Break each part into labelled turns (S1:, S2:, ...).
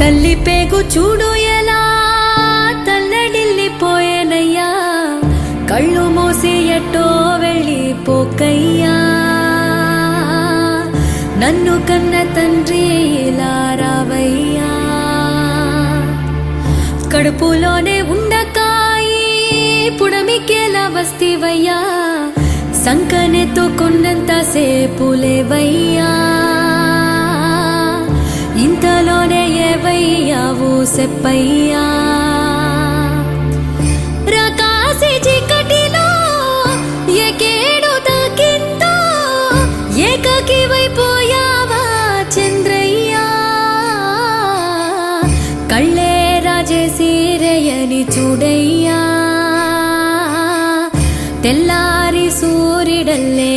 S1: తల్లి పేగు చూడు ఎలా? తల్లడిల్లిపోయేనయ్యా కళ్ళు మూసి ఎట్టో వెళ్ళిపోకయ్యా. నన్ను కన్న తండ్రి ఇలా రావయ్యా. కడుపులోనే ఉండకాయి పుడమికేలా వస్తివయ్యా. సంకనెత్తుకున్నంత సేపు లేవయ్యా. సెప్పయ్యా ప్రకాశి చీకటిలో ఎకేడు తాకిందో ఏకకి వైపోయావా చంద్రయ్యా. కళ్ళే రాజేసి చూడయ్యా. తెల్లారి సూర్యుడల్లే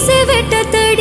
S1: வீச வெட்ட தடி